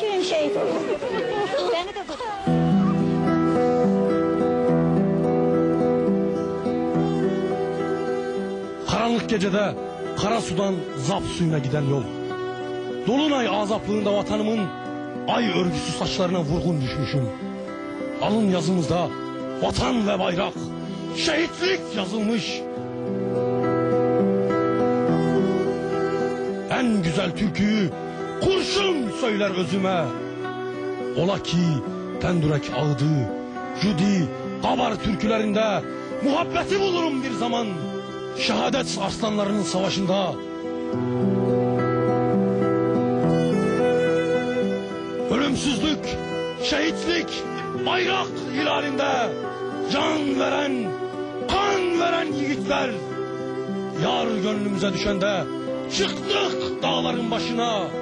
Şehit oldu. Beni de. Karanlık gecede kara sudan zap suyuna giden yol. Dolunay azaplığında vatanımın ay örgüsü saçlarına vurgun düşmüşüm. Alın yazımızda vatan ve bayrak, şehitlik yazılmış. En güzel türküyü kurşun söyler özüme. Ola ki Tendürek ağıdı, Judi, Kabar türkülerinde muhabbeti bulurum bir zaman. Şehadet aslanlarının savaşında. Ölümsüzlük, şehitlik, bayrak hilalinde can veren, kan veren yiğitler. Yar gönlümüze düşende çıktık dağların başına.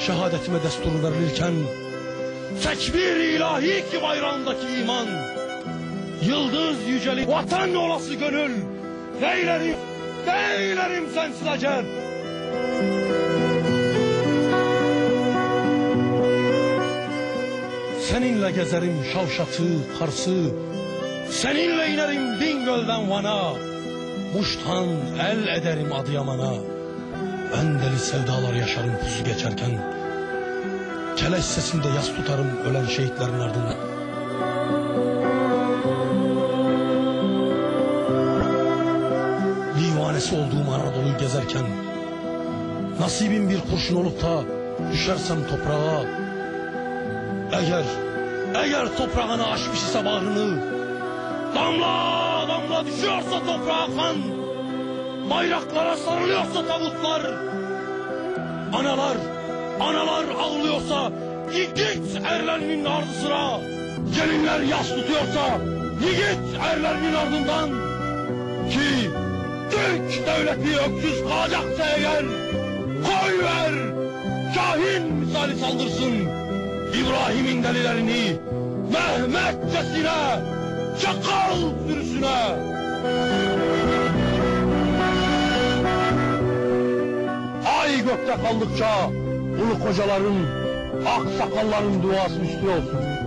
şehadetime destur verilirken tekbir ilahi ki bayrağındaki iman Yıldız yücelik vatan olası gönül Neylerim, neylerim sensiz acem Seninle gezerim Şavşat'ı, Kars'ı Seninle inerim Bingöl'den Van'a Muş'tan el ederim Adıyaman'a Ben deli sevdalar yaşarım pusu geçerken. Keleş sesinde yas tutarım ölen şehitlerin ardından. Divanesi olduğum Anadolu'yu gezerken Nasibim bir kurşun olup da düşersem toprağa Eğer, eğer toprağını aşmış ise bağrını Damla damla düşüyorsa toprağa kan Bayraklara sarılıyorsa tavutlar Analar, analar ağlıyorsa Yiğit erlerinin ardı sıra Gelinler yas tutuyorsa Yiğit erlerinin ardından Ki Türk devleti öksüz kalacaksa eğer Koy ver Kahin misali saldırsın. İbrahim'in delilerini Mehmetçesine Çakal sürüsüne gökte kaldıkça Ulu kocaların Ak sakalların duası üstü olsun